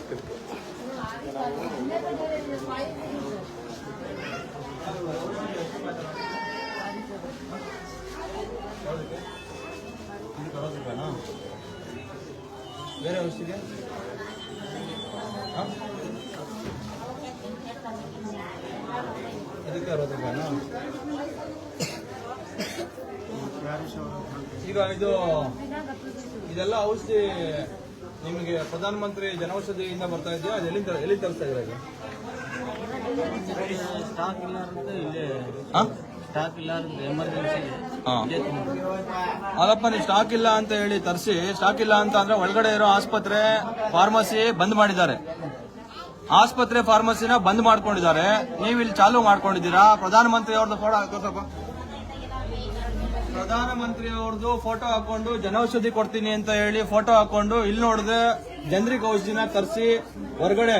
ಕೇಳಿದ್ರೆ ಗೊತ್ತಾಗುತ್ತೆ yes. ಅದಕ್ಕೆ ಬೇರೆ ಔಷಧಿಗೆ ಹಾಂ ಇದಕ್ಕೆ ಅರವತ್ತು ರೂಪಾಯಿನಾ ಈಗ ಇದು ಇದೆಲ್ಲ ಔಷಧಿ ನಿಮಗೆ ಪ್ರಧಾನಮಂತ್ರಿ ಜನೌಷಧಿಯಿಂದ ಬರ್ತಾ ಇದೆಯಾ? ಅದು ಎಲ್ಲಿಂದ ಎಲ್ಲಿ ತರಿಸ್ತಾ ಇದ್ದೀರಾ ಈಗ? ಸ್ಟಾಕ್ ಇಲ್ಲ ಅಂತ ಇಲ್ಲೇ ಹಾಂ ಸ್ಟಾಕ್ ಇಲ್ಲ ಅಂತ ಎಮರ್ಜೆನ್ಸಿ ಹಾ. ಅಲ್ಲಪ್ಪ ನೀವು ಸ್ಟಾಕ್ ಇಲ್ಲ ಅಂತ ಹೇಳಿ ತರಿಸಿ. ಸ್ಟಾಕ್ ಇಲ್ಲ ಅಂತ ಅಂದ್ರೆ ಒಳಗಡೆ ಇರೋ ಆಸ್ಪತ್ರೆ ಫಾರ್ಮಸಿ ಬಂದ್ ಮಾಡಿದ್ದಾರೆ. ಆಸ್ಪತ್ರೆ ಫಾರ್ಮಸಿನ ಬಂದ್ ಮಾಡ್ಕೊಂಡಿದ್ದಾರೆ. ನೀವು ಇಲ್ಲಿ ಚಾಲು ಮಾಡ್ಕೊಂಡಿದ್ದೀರಾ? ಪ್ರಧಾನಮಂತ್ರಿ ಅವ್ರದ್ದು ಫೋಟೋ ಹಾಕೋಸಪ್ಪ ಪ್ರಧಾನಮಂತ್ರಿ ಅವ್ರದ್ದು ಫೋಟೋ ಹಾಕೊಂಡು ಜನೌಷಧಿ ಕೊಡ್ತೀನಿ ಅಂತ ಹೇಳಿ ಫೋಟೋ ಹಾಕೊಂಡು ಇಲ್ಲಿ ನೋಡಿದ್ರೆ ಜನರಿಗೆ ಔಷಧಿನ ತರಿಸಿ ಹೊರಗಡೆ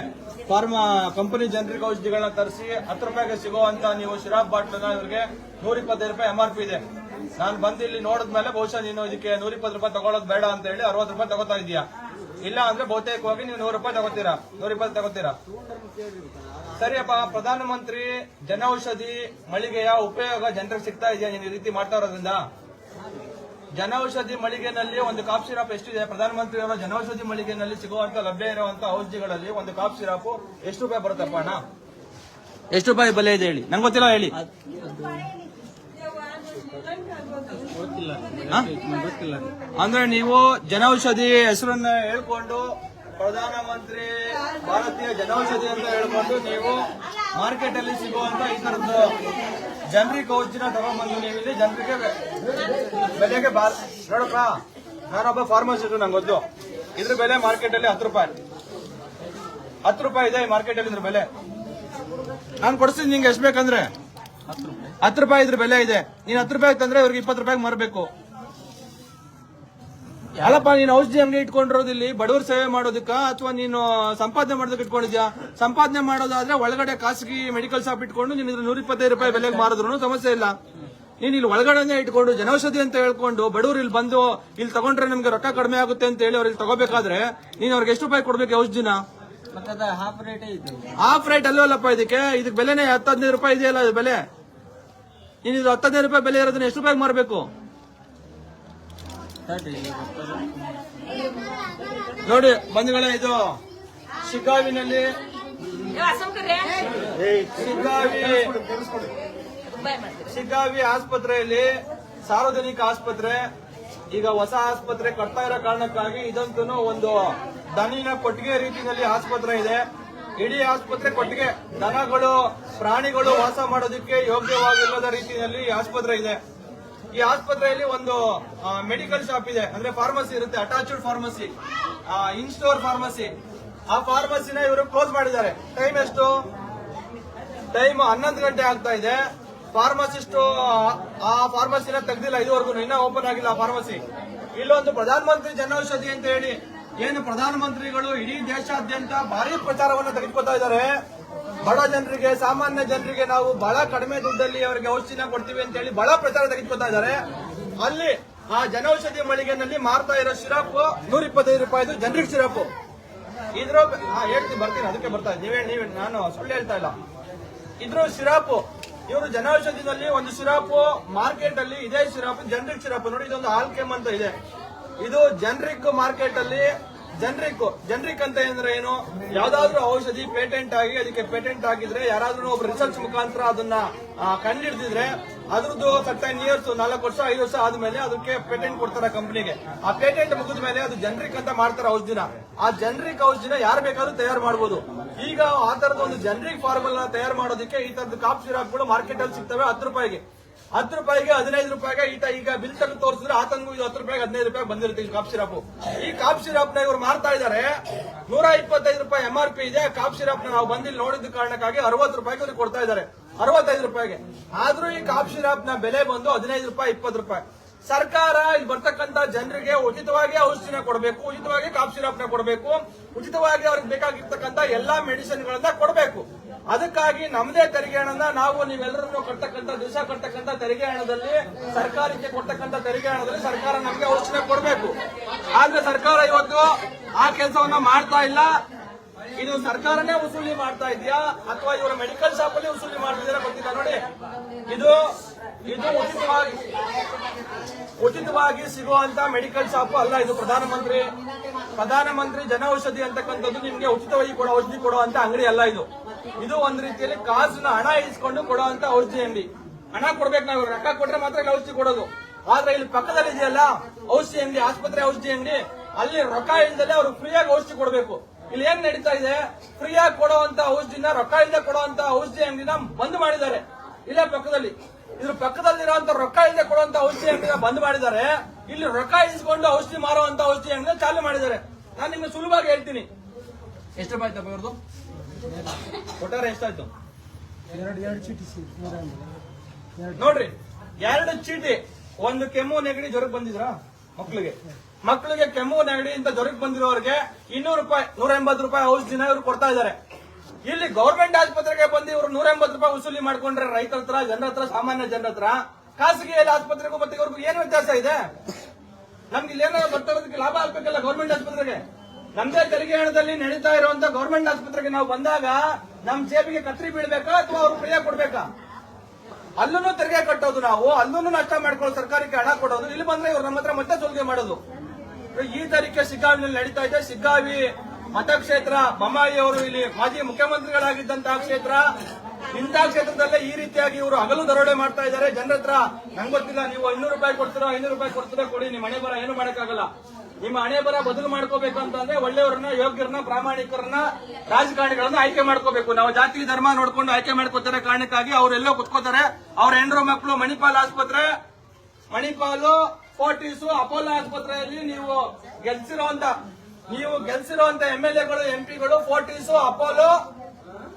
ಫಾರ್ಮಾ ಕಂಪನಿ ಜನರಿಗೆ ಔಷಧಿಗಳನ್ನ ತರಿಸಿ ಹತ್ತು ರೂಪಾಯಿಗೆ ಸಿಗುವಂತ ನೀವು ಶಿರಾಬ್ ಬಾಟ್ಲನ್ನ ಇವ್ರಿಗೆ ನೂರ ಇಪ್ಪತ್ತೈದು ರೂಪಾಯಿ ಎಂ ಆರ್ ಪಿ ಇದೆ. ನಾನು ಬಂದು ಇಲ್ಲಿ ನೋಡಿದ್ಮೇಲೆ ಬಹುಶಃ ನೀನು ಇದಕ್ಕೆ ನೂರ ಇಪ್ಪತ್ತು ರೂಪಾಯಿ ತಗೊಳ್ಳೋದು ಬೇಡ ಅಂತ ಹೇಳಿ ಅರವತ್ತು ರೂಪಾಯಿ ತಗೋತಾ ಇದೀಯಾ. ಇಲ್ಲ ಅಂದ್ರೆ ಬಹುತೇಕವಾಗಿ ನೀವು ನೂರು ರೂಪಾಯಿ ತಗೋತೀರಾ? ನೂರ ಇಪ್ಪತ್ತು ತಗೋತೀರಾ? ಸರಿಯಪ್ಪ ಪ್ರಧಾನಮಂತ್ರಿ ಜನೌಷಧಿ ಮಳಿಗೆಯ ಉಪಯೋಗ ಜನರಿಗೆ ಸಿಗ್ತಾ ಇದೆಯಾ? ನೀನು ಈ ರೀತಿ ಮಾಡ್ತಾ ಇರೋದ್ರಿಂದ? ಜನೌಷಧಿ ಮಳಿಗೆನಲ್ಲಿ ಒಂದು ಕಾಪ್ ಸಿರಪ್ ಎಷ್ಟಿದೆ? ಪ್ರಧಾನಮಂತ್ರಿ ಅವರ ಜನೌಷಧಿ ಮಳಿಗೆನಲ್ಲಿ ಸಿಗುವಂತ ಲಭ್ಯ ಇರುವಂತಹ ಔಷಧಿಗಳಲ್ಲಿ ಒಂದು ಕಾಪ್ ಸಿರಾಪ್ ಎಷ್ಟು ರೂಪಾಯಿ ಬರುತ್ತಪ್ಪ ಅಣ್ಣ? ಎಷ್ಟು ರೂಪಾಯಿ ಬೆಲೆ ಇದೆ ಹೇಳಿ. ನಂಗೆ ಗೊತ್ತಿಲ್ಲ ಹೇಳಿ. ಅಂದ್ರೆ ನೀವು ಜನೌಷಧಿ ಹೆಸರನ್ನ ಹೇಳ್ಕೊಂಡು ಪ್ರಧಾನಮಂತ್ರಿ ಭಾರತೀಯ ಜನೌಷಧಿ ಅಂತ ಹೇಳ್ಕೊಂಡು ನೀವು ಮಾರ್ಕೆಟ್ ಅಲ್ಲಿ ಸಿಗುವಂತ ಈ ತರದ್ದು ಜನರಿಗೆ ಕೌಚಿನ ತಗೊಂಡ್ಬಂದು ನೀವು ಇಲ್ಲಿ ಜನರಿಗೆ ಬೆಲೆಗೆ ನೋಡಪ್ಪ, ನಾನೊಬ್ಬ ಫಾರ್ಮಸಿಸ್ಟ್ ನಂಗೆ ಗೊತ್ತು. ಇದ್ರ ಬೆಲೆ ಮಾರ್ಕೆಟ್ ಅಲ್ಲಿ ಹತ್ತು ರೂಪಾಯಿ. ಹತ್ತು ರೂಪಾಯಿ ಇದೆ ಮಾರ್ಕೆಟ್ ಅಲ್ಲಿ ಇದ್ರ ಬೆಲೆ. ನಾನು ಕೊಡಿಸ್ತೀನಿ ನಿಂಗೆ ಎಷ್ಟು ಬೇಕಂದ್ರೆ? ಹತ್ತು ರೂಪಾಯಿ. ಇದ್ರ ಬೆಲೆ ಇದೆ. ನೀನ್ ಹತ್ತು ರೂಪಾಯಿ ತಂದ್ರೆ ಇವ್ರಿಗೆ ಇಪ್ಪತ್ತು ರೂಪಾಯಿಗೆ ಮಾರಬೇಕು. ಅಲ್ಲಪ್ಪ ನೀನು ಔಷಧಿ ಅಂಗಡಿ ಇಟ್ಕೊಂಡಿರೋದು ಇಲ್ಲಿ ಬಡವರ ಸೇವೆ ಮಾಡೋದಕ್ಕ ಅಥವಾ ನೀನು ಸಂಪಾದನೆ ಮಾಡೋದಕ್ಕೆ ಇಟ್ಕೊಂಡಿದ್ಯಾ? ಸಂಪಾದನೆ ಮಾಡೋದಾದ್ರೆ ಒಳಗಡೆ ಖಾಸಗಿ ಮೆಡಿಕಲ್ ಶಾಪ್ ಇಟ್ಕೊಂಡು ನೀನು ನೂರ ಇಪ್ಪತ್ತೈದು ರೂಪಾಯಿ ಬೆಲೆಗೆ ಮಾರಿದ್ರು ಸಮಸ್ಯೆ ಇಲ್ಲ. ನೀನ್ ಇಲ್ಲಿ ಒಳಗಡೆನೆ ಇಟ್ಕೊಂಡು ಜನೌಷಧಿ ಅಂತ ಹೇಳ್ಕೊಂಡು ಬಡವರು ಇಲ್ಲಿ ಬಂದು ಇಲ್ಲಿ ತಗೊಂಡ್ರೆ ನಿಮ್ಗೆ ರೊಕ್ಕ ಕಡಿಮೆ ಆಗುತ್ತೆ ಅಂತ ಹೇಳಿ ಅವ್ರಿಗೆ ತಗೋಬೇಕಾದ್ರೆ ನೀನು ಅವ್ರಿಗೆ ಎಷ್ಟು ರೂಪಾಯಿ ಕೊಡ್ಬೇಕು ಔಷಧಿನ? ಹಾಫ್ ರೇಟ್ ರೇಟ್ ಅಲ್ಲವಲ್ಲಪ್ಪ ಇದಕ್ಕೆ. ಇದಕ್ಕೆ ಬೆಲೆನೇ ಹತ್ತು ಹದಿನೈದು ರೂಪಾಯಿ ಇದೆಯಲ್ಲ ಇದು ಬೆಲೆ. ನೀನು ಇದು ಹತ್ತು ಹದಿನೈದು ರೂಪಾಯಿ ಬೆಲೆ ಇರೋದನ್ನ ಎಷ್ಟು ರೂಪಾಯಿಗೆ ಮಾರಬೇಕು? ನೋಡಿ ಬಂಧುಗಳೇ ಇದು ಶಿಗ್ಗಾವಿನಲ್ಲಿ ಶಿಗ್ಗಾವಿ ಶಿಗ್ಗಾವಿ ಆಸ್ಪತ್ರೆಯಲ್ಲಿ ಸಾರ್ವಜನಿಕ ಆಸ್ಪತ್ರೆ ಈಗ ಹೊಸ ಆಸ್ಪತ್ರೆ ಕಟ್ತಾ ಇರೋ ಕಾರಣಕ್ಕಾಗಿ ಇದಂತೂ ಒಂದು ದನಿನ ಕೊಟ್ಟಿಗೆ ರೀತಿಯಲ್ಲಿ ಆಸ್ಪತ್ರೆ ಇದೆ. ಇಡೀ ಆಸ್ಪತ್ರೆ ಕೊಟ್ಟಿಗೆ ದನಗಳು, ಪ್ರಾಣಿಗಳು ವಾಸ ಮಾಡೋದಕ್ಕೆ ಯೋಗ್ಯವಾಗಿಲ್ಲದ ರೀತಿಯಲ್ಲಿ ಆಸ್ಪತ್ರೆ ಇದೆ. ಈ ಆಸ್ಪತ್ರೆಯಲ್ಲಿ ಒಂದು ಮೆಡಿಕಲ್ ಶಾಪ್ ಇದೆ. ಅಂದ್ರೆ ಫಾರ್ಮಸಿ ಇರುತ್ತೆ attached pharmacy in store pharmacy ಆ ಫಾರ್ಮಸಿನ ಇವರು ಕ್ಲೋಸ್ ಮಾಡಿದ್ದಾರೆ. ಟೈಮ್ ಎಷ್ಟು? ಟೈಮ್ ಹನ್ನೊಂದು ಗಂಟೆ ಆಗ್ತಾ ಇದೆ. ಫಾರ್ಮಸಿಸ್ಟ್ ಆ ಫಾರ್ಮಸಿನ ತೆಗ್ದಿಲ್ಲ, ಇದುವರೆಗೂ ಇನ್ನೂ ಓಪನ್ ಆಗಿಲ್ಲ ಆ ಫಾರ್ಮಸಿ ಇಲ್ಲೊಂದು ಪ್ರಧಾನಮಂತ್ರಿ ಜನೌಷಧಿ ಅಂತ ಹೇಳಿ ಏನು ಪ್ರಧಾನಮಂತ್ರಿಗಳು ಇಡೀ ದೇಶಾದ್ಯಂತ ಭಾರಿ ಪ್ರಚಾರವನ್ನು ತೆಗೆದುಕೊತಾ ಇದ್ದಾರೆ. ಬಡ ಜನರಿಗೆ, ಸಾಮಾನ್ಯ ಜನರಿಗೆ ನಾವು ಬಹಳ ಕಡಿಮೆ ದುಡ್ಡಲ್ಲಿ ಅವರಿಗೆ ಔಷಧಿನ ಕೊಡ್ತೀವಿ ಅಂತ ಹೇಳಿ ಬಹಳ ಪ್ರಚಾರ ತೆಗೆದುಕೊತಾ ಇದ್ದಾರೆ. ಅಲ್ಲಿ ಆ ಜನೌಷಧಿ ಮಳಿಗೆನಲ್ಲಿ ಮಾರ್ತಾ ಇರೋ ಸಿರಪ್ ನೂರ ಇಪ್ಪತ್ತೈದು ರೂಪಾಯಿದು ಜನರಿಗೆ ಸಿರಪ್ ಇದ್ರ ಹೇಳ್ತೀನಿ, ಬರ್ತೀನಿ, ಅದಕ್ಕೆ ಬರ್ತಾ ನೀವೇ ನೀವೇ ನಾನು ಸುಳ್ಳು ಹೇಳ್ತಾ ಇಲ್ಲ. ಇದ್ರ ಸಿರಾಪ್ ಇವರು ಜನೌಷಧಿನಲ್ಲಿ ಒಂದು ಸಿರಾಪ್ ಮಾರ್ಕೆಟ್ ಅಲ್ಲಿ ಇದೇ ಸಿರಾಪ್ ಜನರಿಗೆ ಸಿರಾಪ್ ನೋಡಿ, ಇದೊಂದು ಆಲ್ಕೆಮ್ ಅಂತ ಇದೆ. ಇದು ಜನರಿಕ್ ಮಾರ್ಕೆಟ್ ಅಲ್ಲಿ ಜನರಿಕ್ ಜನರಿಕ್ ಅಂತ ಅಂದ್ರೆ ಏನು? ಯಾವ್ದಾದ್ರು ಔಷಧಿ ಪೇಟೆಂಟ್ ಆಗಿ, ಅದಕ್ಕೆ ಪೇಟೆಂಟ್ ಆಗಿದ್ರೆ ಯಾರಾದ್ರೂ ಒಬ್ಬ ರಿಸರ್ಚ್ ಮುಖಾಂತರ ಅದನ್ನ ಕಂಡಿಡ್ದಿದ್ರೆ ಅದ್ರದ್ದು ಸರ್ಟೈನ್ ಇಯರ್ಸ್ ನಾಲ್ಕು ವರ್ಷ, ಐದು ವರ್ಷ ಆದ್ಮೇಲೆ ಅದಕ್ಕೆ ಪೇಟೆಂಟ್ ಕೊಡ್ತಾರೆ ಕಂಪನಿಗೆ ಆ ಪೇಟೆಂಟ್ ಮುಗಿದ ಮೇಲೆ ಅದು ಜನರಿಕ್ ಅಂತ ಮಾಡ್ತಾರೆ ಔಷಧಿನ. ಆ ಜನರಿಕ್ ಔಷಧಿನ ಯಾರು ಬೇಕಾದ್ರೂ ತಯಾರು ಮಾಡಬಹುದು ಈಗ ಆ ತರದ ಒಂದು ಜನರಿಕ್ ಫಾರ್ಮುಲಾ ತಯಾರು ಮಾಡೋದಕ್ಕೆ ಈ ತರದ ಕಾಪ್ ಸಿರಾಪ್ಗಳು ಮಾರ್ಕೆಟ್ ಅಲ್ಲಿ ಸಿಗ್ತವೆ ಹತ್ತು ರೂಪಾಯಿಗೆ. ಹತ್ತು ರೂಪಾಯಿಗೆ ಹದಿನೈದು ರೂಪಾಯಿಗೆ ಈತ ಈಗ ಬಿಲ್ ತೆಗೆದು ತೋರಿಸಿದ್ರೆ ಆತಂಗೂ ಇದು ಹತ್ತು ರೂಪಾಯಿಗೆ ಹದಿನೈದು ರೂಪಾಯಿ ಬಂದಿರುತ್ತೆ ಈ ಕಾಪ್ ಸಿರಪ್. ಈ ಕಾಪ್ ಸಿರಪ್ನ ಇವರು ಮಾರ್ತಾ ಇದ್ದಾರೆ. ನೂರ ಇಪ್ಪತ್ತೈದು ರೂಪಾಯಿ ಎಂ ಆರ್ ಪಿ ಇದೆ. ಕಾಪ್ ಸಿರಪ್ ನಾವು ಬಂದಿಲ್ಲಿ ನೋಡಿದ ಕಾರಣಕ್ಕಾಗಿ ಅರವತ್ತು ರೂಪಾಯಿಗೆ ಅವ್ರಿಗೆ ಕೊಡ್ತಾ ಇದ್ದಾರೆ. ಅರವತ್ತೈದು ರೂಪಾಯಿಗೆ. ಆದ್ರೂ ಈ ಕಾಪ್ ಸಿರಪ್ನ ಬೆಲೆ ಬಂದು ಹದಿನೈದು ರೂಪಾಯಿ, ಇಪ್ಪತ್ತು ರೂಪಾಯಿ. ಸರ್ಕಾರ ಇಲ್ಲಿ ಬರ್ತಕ್ಕಂತ ಜನರಿಗೆ ಉಚಿತವಾಗಿ ಔಷಧಿನ ಕೊಡಬೇಕು, ಉಚಿತವಾಗಿ ಕಾಪ್ ಸಿರಪ್ನ ಕೊಡಬೇಕು, ಉಚಿತವಾಗಿ ಅವ್ರಿಗೆ ಬೇಕಾಗಿರ್ತಕ್ಕಂತ ಎಲ್ಲಾ ಮೆಡಿಸಿನ್ ಗಳನ್ನ ಕೊಡಬೇಕು. ಅದಕ್ಕಾಗಿ ನಮ್ಮದೇ ತೆರಿಗೆ ಹಣನ ನಾವು ನೀವೆಲ್ಲರೂ ಕಟ್ಟತಕ್ಕಂತ ದಿವಸ ಕಟ್ಟತಕ್ಕಂತ ತೆರಿಗೆ ಹಣದಲ್ಲಿ, ಸರ್ಕಾರಕ್ಕೆ ಕೊಡ್ತಕ್ಕಂತ ತೆರಿಗೆ ಹಣದಲ್ಲಿ ಸರ್ಕಾರ ನಮಗೆ ಔಷಧ ಕೊಡಬೇಕು. ಆದ್ರೆ ಸರ್ಕಾರ ಇವತ್ತು ಆ ಕೆಲಸವನ್ನ ಮಾಡ್ತಾ ಇಲ್ಲ. ಇದು ಸರ್ಕಾರನೇ ವಸೂಲಿ ಮಾಡ್ತಾ ಇದೆಯಾ? ಅಥವಾ ಇವರ ಮೆಡಿಕಲ್ ಶಾಪ್ ಅಲ್ಲಿ ವಸೂಲಿ ಮಾಡ್ತಿದ್ದೀರಾ ಗೊತ್ತಿಲ್ಲ. ನೋಡಿ, ಇದು ಇದು ಉಚಿತವಾಗಿ ಉಚಿತವಾಗಿ ಸಿಗುವಂತ ಮೆಡಿಕಲ್ ಶಾಪ್ ಅಲ್ಲ ಇದು ಪ್ರಧಾನಮಂತ್ರಿ. ಪ್ರಧಾನಮಂತ್ರಿ ಜನೌಷಧಿ ಅಂತಕ್ಕಂಥದ್ದು ನಿಮ್ಗೆ ಉಚಿತವಾಗಿ ಕೊಡೋ, ಔಷಧಿ ಕೊಡುವಂತ ಅಂಗಡಿ ಅಲ್ಲ ಇದು. ಇದು ಒಂದ್ ರೀತಿಯಲ್ಲಿ ಕಾಸನ್ನ ಹಣ ಇಳಿಸಿಕೊಂಡು ಕೊಡುವಂತ ಔಷಧಿ ಅಂಗಡಿ ಹಣ ಕೊಡ್ಬೇಕು ನಾವು, ರೊಕ್ಕ ಕೊಟ್ರೆ ಮಾತ್ರ ಇಲ್ಲಿ ಔಷಧಿ ಕೊಡೋದು. ಆದ್ರೆ ಇಲ್ಲಿ ಪಕ್ಕದಲ್ಲಿ ಇದೆಯಲ್ಲ, ಔಷಧಿ ಅಂಗಡಿ ಆಸ್ಪತ್ರೆ ಔಷಧಿ ಅಂಗಡಿ ಅಲ್ಲಿ ರೊಕ್ಕ ಇಲ್ದಲೆ ಅವ್ರು ಫ್ರೀಯಾಗಿ ಔಷಧಿ ಕೊಡಬೇಕು. ಇಲ್ಲಿ ಏನ್ ನಡೀತಾ ಇದೆ? ಫ್ರೀಯಾಗಿ ಕೊಡುವಂತ ಔಷಧಿನ, ರೊಕ್ಕ ಇಲ್ಲದೆ ಕೊಡುವಂತ ಔಷಧಿ ಅಂಗಡಿನ ಬಂದ್ ಮಾಡಿದ್ದಾರೆ. ಇಲ್ಲೇ ಪಕ್ಕದಲ್ಲಿ. ಇದ್ರ ಪಕ್ಕದಲ್ಲಿರುವಂತ ರೊಕ್ಕ ಇಲ್ಲದೆ ಕೊಡುವಂತ ಔಷಧಿ ಅಂಗಡಿನ ಬಂದ್ ಮಾಡಿದ್ದಾರೆ. ಇಲ್ಲಿ ರೊಕ್ಕ ಇಸ್ಕೊಂಡು ಔಷಧಿ ಮಾರುವಂತ ಔಷಧಿ ಅಂಗಡಿನ ಚಾಲೂ ಮಾಡಿದ್ದಾರೆ. ನಾನು ನಿಮ್ಗೆ ಸುಲಭವಾಗಿ ಹೇಳ್ತೀನಿ. ಎಷ್ಟು ರೂಪಾಯಿ ಆಯ್ತಪ್ಪ ಇವ್ರದ್ದು ಒಟ್ಟಾರೆ ಎಷ್ಟಾಯ್ತು? ಎರಡು ಎರಡು ಚೀಟಿ ನೋಡ್ರಿ ಎರಡು ಚೀಟಿ. ಒಂದು ಕೆಮ್ಮು ನೆಗಡಿ ಜ್ವರಕ್ಕೆ ಬಂದಿದ್ರಾ? ಮಕ್ಳಿಗೆ. ಮಕ್ಕಳಿಗೆ ಕೆಮ್ಮು ನೆಗಡಿ ಅಂತ ಜ್ವರಕ್ಕೆ ಬಂದಿರೋರಿಗೆ ಇನ್ನೂರು ರೂಪಾಯಿ ನೂರ ಎಂಬತ್ತು ರೂಪಾಯಿ ಔಷಧಿನ ಇವ್ರು ಕೊಡ್ತಾ ಇದ್ದಾರೆ ಇಲ್ಲಿ ಗೌರ್ಮೆಂಟ್ ಆಸ್ಪತ್ರೆಗೆ ಬಂದು ಇವರು ನೂರ ಎಂಬತ್ತು ರೂಪಾಯಿ ವಸೂಲಿ ಮಾಡ್ಕೊಂಡ್ರೆ ರೈತರ ಹತ್ರ ಜನರ ಹತ್ರ ಸಾಮಾನ್ಯ ಜನರ ಹತ್ರ ಖಾಸಗಿ ಆಸ್ಪತ್ರೆಗೂ ಮತ್ತೆ ಇವ್ರಿಗೂ ಏನು ವ್ಯತ್ಯಾಸ ಇದೆ? ನಮ್ಗೆ ಇಲ್ಲಿ ಏನಾದ್ರು ಬರ್ತಾರೋದಕ್ಕೆ ಲಾಭ ಆಗ್ಬೇಕಲ್ಲ ಗೌರ್ಮೆಂಟ್ ಆಸ್ಪತ್ರೆಗೆ? ನಮ್ದೇ ತೆರಿಗೆ ಹಣದಲ್ಲಿ ನಡೀತಾ ಇರುವಂತ ಗೌರ್ಮೆಂಟ್ ಆಸ್ಪತ್ರೆಗೆ ನಾವು ಬಂದಾಗ ನಮ್ ಜೇಬಿಗೆ ಕತ್ರಿ ಬೀಳ್ಬೇಕಾ ಅಥವಾ ಅವ್ರು ಫ್ರೀ ಕೊಡ್ಬೇಕಾ? ಅಲ್ಲೂ ತೆರಿಗೆ ಕಟ್ಟೋದು ನಾವು ಅಲ್ಲೂ ನಷ್ಟ ಮಾಡ್ಕೊಳ್ಳೋ ಸರ್ಕಾರಕ್ಕೆ ಹಣ ಕೊಡೋದು, ಇಲ್ಲಿ ಬಂದ್ರೆ ಇವ್ರು ನಮ್ಮ ಹತ್ರ ಮತ್ತೆ ಸುಲಿಗೆ ಮಾಡೋದು. ಈ ತರೀಕೆ ಸಿಗ್ಗಾವಿನಲ್ಲಿ ನಡೀತಾ ಇದೆ. ಸಿಗ್ಗಾವಿ ಮತಕ್ಷೇತ್ರ ಬೊಮ್ಮಾಯಿ ಅವರು ಇಲ್ಲಿ ಮಾಜಿ ಮುಖ್ಯಮಂತ್ರಿಗಳಾಗಿದ್ದಂತಹ ಕ್ಷೇತ್ರ ಇಂತಹ ಕ್ಷೇತ್ರದಲ್ಲೇ ಈ ರೀತಿಯಾಗಿ ಇವರು ಹಗಲು ದರೋಡೆ ಮಾಡ್ತಾ ಇದ್ದಾರೆ. ಜನರ ಹತ್ರ ನಂಗೆ ಗೊತ್ತಿಲ್ಲ, ನೀವು ಐನೂರು ರೂಪಾಯಿ ಕೊಡ್ತೀರೋ, ಐನೂರು ರೂಪಾಯಿ ಕೊಡ್ತೀರೋ, ಕೊಡಿ, ನಿಮ್ಮ ಹಣೆ ಬರ ಏನು ಮಾಡಕ್ಕಾಗಲ್ಲ. ನಿಮ್ಮ ಹಣೆ ಬರ ಬದಲು ಮಾಡ್ಕೋಬೇಕು ಅಂತಂದ್ರೆ ಒಳ್ಳೆಯವ್ರನ್ನ, ಯೋಗ್ಯರನ್ನ, ಪ್ರಾಮಾಣಿಕರನ್ನ ರಾಜಕಾರಣಿಗಳನ್ನ ಆಯ್ಕೆ ಮಾಡ್ಕೋಬೇಕು. ನಾವು ಜಾತಿ, ಧರ್ಮ ನೋಡ್ಕೊಂಡು ಆಯ್ಕೆ ಮಾಡ್ಕೋತಾರೆ ಕಾರಣಕ್ಕಾಗಿ ಅವರೆಲ್ಲೋ ಕುತ್ಕೋತಾರೆ. ಅವ್ರ ಹೆಂಡ್ರು ಮಕ್ಕಳು ಮಣಿಪಾಲ್ ಆಸ್ಪತ್ರೆ, ಮಣಿಪಾಲು, ಫೋರ್ಟಿಸ್, ಅಪೋಲೋ ಆಸ್ಪತ್ರೆಯಲ್ಲಿ ನೀವು ಗೆಲ್ಸಿರೋ ನೀವು ಗೆಲ್ಸಿರುವಂತ ಎಂ ಎಲ್ ಎಗಳು ಫೋರ್ಟಿಸ್ ಪಿಗಳು, ಫೋರ್ಟಿಸು, ಅಪೋಲೋ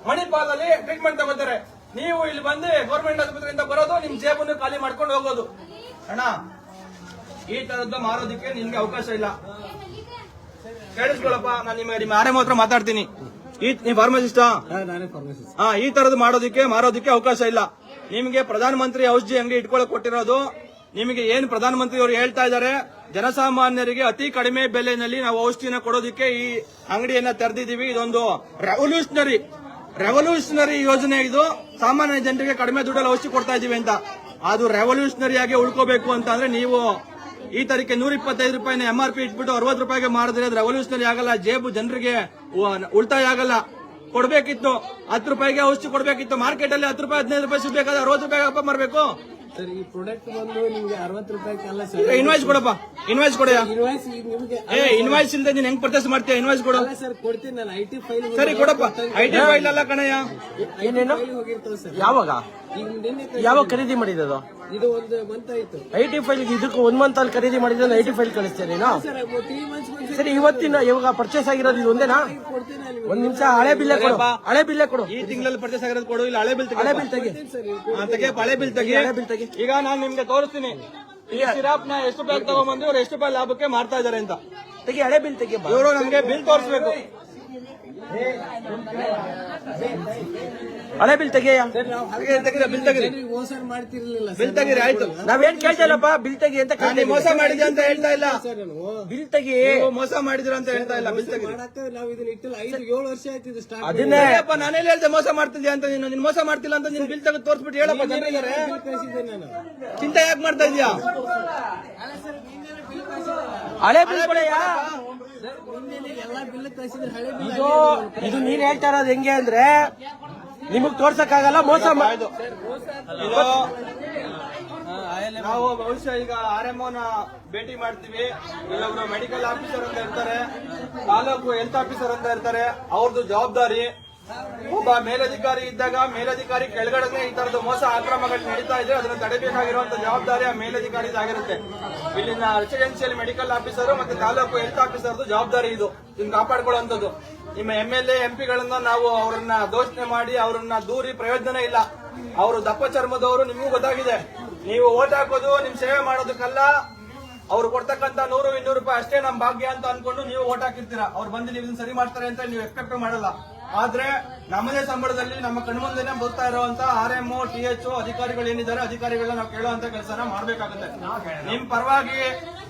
ಮಣಿಪಾಲ್ ಅಲ್ಲಿ ಟ್ರೀಟ್ಮೆಂಟ್ ತಗೋತಾರೆ ನೀವು ಇಲ್ಲಿ ಬಂದು ಗೌರ್ಮೆಂಟ್ ಆಸ್ಪತ್ರೆಯಿಂದ ಬರೋದು ನಿಮ್ ಜೇಬನ್ನು ಖಾಲಿ ಮಾಡ್ಕೊಂಡು ಹೋಗೋದು. ಅಣ್ಣ ಈ ತರದ್ದು ಮಾರೋದಕ್ಕೆ ನಿಮ್ಗೆ ಅವಕಾಶ ಇಲ್ಲ. ಕೇಳಿಸ್ಕೊಳಪ್ಪ ನಾನು ನಿಮ್ಮ ನಿಮ್ಮ ಆರೇ ಮಾತ್ರ ಮಾತಾಡ್ತೀನಿ. ಈ ನೀವು ಫಾರ್ಮಸಿಸ್ಟಾ ಹಾ ಈ ತರದ್ದು ಮಾಡೋದಕ್ಕೆ ಮಾರೋದಕ್ಕೆ ಅವಕಾಶ ಇಲ್ಲ. ನಿಮಗೆ ಪ್ರಧಾನಮಂತ್ರಿ ಔಷಧಿ ಅಂಗಡಿ ಇಟ್ಕೊಳಕ್ ಕೊಟ್ಟಿರೋದು. ನಿಮಗೆ ಏನ್ ಪ್ರಧಾನಮಂತ್ರಿ ಅವರು ಹೇಳ್ತಾ ಇದ್ದಾರೆ ಜನಸಾಮಾನ್ಯರಿಗೆ ಅತಿ ಕಡಿಮೆ ಬೆಲೆಯಲ್ಲಿ ನಾವು ಔಷಧಿನ ಕೊಡೋದಕ್ಕೆ ಈ ಅಂಗಡಿಯನ್ನ ತೆರೆದಿದ್ದೀವಿ. ಇದೊಂದು ರೆವಲ್ಯೂಷನರಿ ರೆವಲ್ಯೂಷನರಿ ಯೋಜನೆ ಇದು. ಸಾಮಾನ್ಯ ಜನರಿಗೆ ಕಡಿಮೆ ದುಡ್ಡಲ್ಲಿ ಔಷಧಿ ಕೊಡ್ತಾ ಇದೀವಿ ಅಂತ. ಅದು ರೆವಲ್ಯೂಷನರಿ ಆಗಿ ಉಳ್ಕೋಬೇಕು ಅಂತ ಅಂದ್ರೆ ನೀವು ಈ ತರಕ್ಕೆ ನೂರ ಇಪ್ಪತ್ತೈದು ರೂಪಾಯಿನ ಎಂ ಆರ್ ಪಿ ಇಟ್ಬಿಟ್ಟು ಅರವತ್ತು ರೂಪಾಯಿಗೆ ಮಾಡಿದ್ರೆ ಅದು ರೆವಲ್ಯೂಷನರಿ ಆಗಲ್ಲ, ಜೇಬು ಜನರಿಗೆ ಉಳಿತಾಯ ಆಗಲ್ಲ. ಕೊಡ್ಬೇಕಿತ್ತು. ಹತ್ತು ರೂಪಾಯಿಗೆ ಔಷಧಿ ಕೊಡ್ಬೇಕಿತ್ತು. ಮಾರ್ಕೆಟ್ ಅಲ್ಲಿ ಹತ್ತು ರೂಪಾಯಿ, ಹದಿನೈದು ರೂಪಾಯಿ ಸಿಗ್ಬೇಕಾದ್ರೆ ಅರವತ್ತು ರೂಪಾಯಿ ಹಬ್ಬ ಮಾರ್ಬೇಕು. ಸರ್ ಈ ಪ್ರಾಡಕ್ಟ್ ಬಂದು ನಿಮ್ಗೆ ಅರವತ್ತು ರೂಪಾಯಿ ಅಲ್ಲ ಸರ್ ಇನ್ವಾಯ್ಸ್ ಕೊಡಪ್ಪ ಇನ್ವಾಯ್ಸ್ ಕೊಡ ಇನ್ವಾಯ್ಸ್ ಈಗ ನಿಮ್ಗೆ ಏ ಇನ್ವಾಯ್ಸ್ ಇಲ್ಲದೆ ನೀನ್ ಹೆಂಗ್ ಪರ್ಚೇಸ್ ಮಾಡ್ತೀಯ? ಇನ್ವಾಯ್ಸ್ ಕೊಡು. ಅಲ್ಲ ಸರ್ ಕೊಡ್ತೀನಿ ನಾನು ಐ ಟಿ ಫೈಲ್ ಸರಿ ಕೊಡಪ್ಪ. ಐ ಟಿ ಫೈಲ್ ಅಲ್ಲ ಕಣಯ್ಯ. ಏನೇನು? ಹೋಗಿರ್ತದೆ ಸರ್. ಯಾವಾಗ? ಯಾವಾಗ ಖರೀದಿ ಮಾಡಿದ್ದು ಇದು ಒಂದು ಮಂತ್ ಆಯ್ತು. ಐಟಿ ಟಿ ಫೈಲ್ ಇದಕ್ಕೆ ಒಂದ್ ಮಂತ್ ಅಲ್ಲಿ ಖರೀದಿ ಮಾಡಿದ್ರೆ ಐಟಿ ಟಿ ಫೈಲ್ ಕಳಿಸ್ತೇನೆ ಸರ್ ಇವತ್ತಿನ ಇವಾಗ ಪರ್ಚೇಸ್ ಆಗಿರೋದು ಇದು ಒಂದೇನಾ? ಒಂದ್ ನಿಮಿಷ ಹಳೆ ಬಿಲ್ಲೆ ಕೊಡು. ಹಳೆ ಬಿಲ್ಲೆ ಕೊಡು. ಈ ತಿಂಗಳಲ್ಲಿ ಪರ್ಚೇಸ್ ಆಗಿರೋದು ಕೊಡು ಇಲ್ಲ ಹಳೆ ಬಿಲ್ ಹಳೆ ಬಿಲ್ ತೆಗಿ. ತೆಗೆ ಹಳೆ ಬಿಲ್ ತೆಗಿ. ಹಳೆ ಬಿಲ್ ತೆಗಿ. ಈಗ ನಾನು ನಿಮ್ಗೆ ತೋರಿಸ್ತೀನಿ. ಈ ಸಿರಾಪ್ನ ಎಷ್ಟು ರೂಪಾಯಿ ತಗೊಂಡ್ಬಂದು ಅವ್ರು ಎಷ್ಟು ರೂಪಾಯಿ ಲಾಭಕ್ಕೆ ಮಾಡ್ತಾ ಇದಾರೆ ಅಂತ. ತೆಗಿ ಹಳೆ ಬಿಲ್ ತೆಗಿ ಬಾ. ಇವರು ನಮ್ಗೆ ಬಿಲ್ ತೋರಿಸ್ಬೇಕು. ಹಳೆ ಬಿಲ್ ತೆಗಿಯ ಬಿಲ್ ತೆಗೀರಿ ಮೋಸ ಮಾಡ್ತಿರ್ಲಿಲ್ಲ ಬಿಲ್ ತೆಗೀರಿ ಆಯ್ತು ನಾವೇನ್ ಕೇಳ್ತಿಲ್ಲಪ್ಪ ಬಿಲ್ ತೆಗಿ ಅಂತ ನಾನು ನೀವು ಮೋಸ ಮಾಡಿದ್ರಿ ಅಂತ ಹೇಳ್ತಾ ಇಲ್ಲ. ಬಿಲ್ ತೆಗಿ. ಮೋಸ ಮಾಡಿದ್ರು ಅಂತ ಹೇಳ್ತಾ ಇಲ್ಲ ಬಿಲ್ ತೆಗಿ ನಾವು ಇದನ್ನ ಇಟ್ಟಿಲ್ಲ. ಐದು ಏಳು ವರ್ಷ ಆಯ್ತು ಇದು ಸ್ಟಾರ್ಟ್ ಅದನ್ನೇ. ಅಪ್ಪ ನಾನೇ ಹೇಳ್ದೆ ಮೋಸ ಮಾಡ್ತಿದ್ಯಾ ಅಂತ ನೀನು? ನೀನ್ ಮೋಸ ಮಾಡ್ತಿಲ್ಲ ಅಂತ ನೀನ್ ಬಿಲ್ ತೆಗೆದು ತೋರಿಸ್ಬಿಟ್ಟು ಹೇಳಪ್ಪ ಜನರಿದ್ದಾರೆ ಚಿಂತೆ ಯಾಕೆ ಮಾಡ್ತಾ ಇದೀಯಾ? ಹಳೆ ಬಿಲ್ ಕೊಡೆಯಾ ಎಲ್ಲಾ ಬಿಲ್ ಕಳಿಸಿದ್ರೆ ಹಳೆ ಬಿಲ್ ಇದು ನೀನ್ ಹೇಳ್ತಾ ಇರೋದು ಹೆಂಗೆ ಅಂದ್ರೆ ನಿಮಗ್ ತೋರ್ಸಕ್ಕಾಗಲ್ಲ, ಮೋಸ ಮಾ- ಇದು ನಾವು ಬಹುಶಃ ಈಗ ಆರ್ ಎಂ ನ ಭೇಟಿ ಮಾಡ್ತೀವಿ. ಇಲ್ಲೊಬ್ರು ಮೆಡಿಕಲ್ ಆಫೀಸರ್ ಅಂತ ಇರ್ತಾರೆ, ತಾಲೂಕು ಹೆಲ್ತ್ ಆಫೀಸರ್ ಅಂತ ಇರ್ತಾರೆ. ಅವ್ರದ್ದು ಜವಾಬ್ದಾರಿ. ಒಬ್ಬ ಮೇಲಧಿಕಾರಿ ಇದ್ದಾಗ ಮೇಲಧಿಕಾರಿ ಕೆಳಗಡೆ ಈ ತರದ ಮೋಸ ಆಕ್ರಮಗಳು ನಡೀತಾ ಇದೆ. ಅದನ್ನು ತಡೆಬೇಕಾಗಿರುವಂತ ಜವಾಬ್ದಾರಿ ಆ ಮೇಲಧಿಕಾರಿದಾಗಿರುತ್ತೆ ಇಲ್ಲಿನ ರೆಸಿಡೆನ್ಸಿಯಲ್ ಮೆಡಿಕಲ್ ಆಫೀಸರ್ ಮತ್ತೆ ತಾಲೂಕು ಹೆಲ್ತ್ ಆಫೀಸರ್ದು ಜವಾಬ್ದಾರಿ ಇದು. ಇದನ್ನ ಕಾಪಾಡ್ಕೊಳ್ಳುವಂಥದ್ದು. ನಿಮ್ಮ ಎಂ ಎಲ್ ಎ ಎಂಪಿಗಳನ್ನ ನಾವು ಅವರನ್ನ ದೋಷಣೆ ಮಾಡಿ ಅವರನ್ನ ದೂರಿ ಪ್ರಯೋಜನ ಇಲ್ಲ. ಅವರು ದಪ್ಪ ಚರ್ಮದವರು ನಿಮಗೂ ಗೊತ್ತಾಗಿದೆ. ನೀವು ಓಟ್ ಹಾಕೋದು, ನಿಮ್ ಸೇವೆ ಮಾಡೋದಕ್ಕಲ್ಲ. ಅವ್ರು ಕೊಡ್ತಕ್ಕಂತ ನೂರು, ಇನ್ನೂರು ರೂಪಾಯಿ ಅಷ್ಟೇ ನಮ್ ಭಾಗ್ಯ ಅಂತ ಅನ್ಕೊಂಡು ನೀವು ಓಟ್ ಹಾಕಿರ್ತೀರಾ. ಅವ್ರು ಬಂದು ನೀವು ಸರಿ ಮಾಡ್ತಾರೆ ಅಂತ ನೀವು ಎಕ್ಸ್ಪೆಕ್ಟ್ ಮಾಡಲ್ಲ. ಆದ್ರೆ ನಮ್ಮದೇ ಸಂಬಳದಲ್ಲಿ, ನಮ್ಮ ಕಣ್ಮುಂದೆನೆ ಬರ್ತಾ ಇರುವಂತ ಆರ್ ಎಂ ಟಿ ಎಚ್ ಅಧಿಕಾರಿಗಳು ಏನಿದ್ದಾರೆ, ಅಧಿಕಾರಿಗಳನ್ನ ನಾವು ಕೇಳುವಂತ ಕೆಲಸನ ಮಾಡ್ಬೇಕಾಗುತ್ತೆ. ನಿಮ್ ಪರವಾಗಿ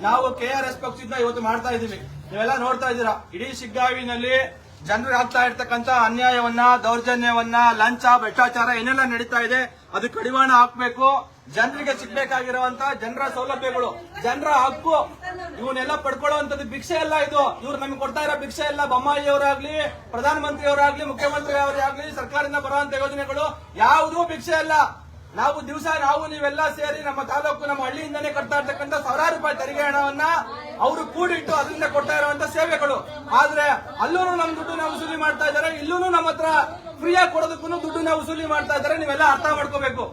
ನಾವು ಕೆ ಆರ್ ಎಸ್ ಪಕ್ಷದಿಂದ ಇವತ್ತು ಮಾಡ್ತಾ ಇದೀವಿ. ನೀವೆಲ್ಲ ನೋಡ್ತಾ ಇದ್ದೀರಾ. ಇಡೀ ಶಿಗ್ಗಾವಿನಲ್ಲಿ ಜನರಿಗೆ ಆಗ್ತಾ ಇರ್ತಕ್ಕಂತ ಅನ್ಯಾಯವನ್ನ, ದೌರ್ಜನ್ಯವನ್ನ, ಲಂಚ, ಭ್ರಷ್ಟಾಚಾರ ಏನೆಲ್ಲ ನಡೀತಾ ಇದೆ, ಅದು ಕಡಿವಾಣ ಹಾಕ್ಬೇಕು. ಜನರಿಗೆ ಸಿಗ್ಬೇಕಾಗಿರುವಂತ ಜನರ ಸೌಲಭ್ಯಗಳು, ಜನರ ಹಕ್ಕು, ಇವನ್ನೆಲ್ಲ ಪಡ್ಕೊಳ್ಳುವಂತದ್ದು ಭಿಕ್ಷೆ ಅಲ್ಲ ಇದು. ಇವ್ರು ನಮ್ಗೆ ಕೊಡ್ತಾ ಇರೋ ಭಿಕ್ಷೆ ಎಲ್ಲ ಬೊಮ್ಮಾಯಿ ಅವರಾಗ್ಲಿ ಪ್ರಧಾನಮಂತ್ರಿ ಅವರಾಗ್ಲಿ ಸರ್ಕಾರದಿಂದ ಬರುವಂತ ಯೋಜನೆಗಳು ಯಾವುದೂ ಭಿಕ್ಷೆ ಅಲ್ಲ. ನಾವು ದಿವಸ ನಾವು ನೀವೆಲ್ಲ ಸೇರಿ ನಮ್ಮ ತಾಲೂಕು ನಮ್ಮ ಹಳ್ಳಿಯಿಂದನೇ ಕಟ್ತಾ ಇರ್ತಕ್ಕಂಥ ಸಾವಿರಾರು ರೂಪಾಯಿ ತೆರಿಗೆ ಹಣವನ್ನ ಅವರು ಕೂಡಿಟ್ಟು ಅದರಿಂದ ಕೊಡ್ತಾ ಇರುವಂತ ಸೇವೆಗಳು. ಆದ್ರೆ ಅಲ್ಲೂ ನಮ್ ದುಡ್ಡನ್ನ ವಸೂಲಿ ಮಾಡ್ತಾ ಇದಾರೆ ಇಲ್ಲೂ ನಮ್ಮ ಹತ್ರ ಫ್ರೀಯಾಗಿ ಕೊಡೋದಕ್ಕೂ ನಾವು ವಸೂಲಿ ಮಾಡ್ತಾ ಇದಾರೆ ನೀವೆಲ್ಲ ಅರ್ಥ ಮಾಡ್ಕೋಬೇಕು.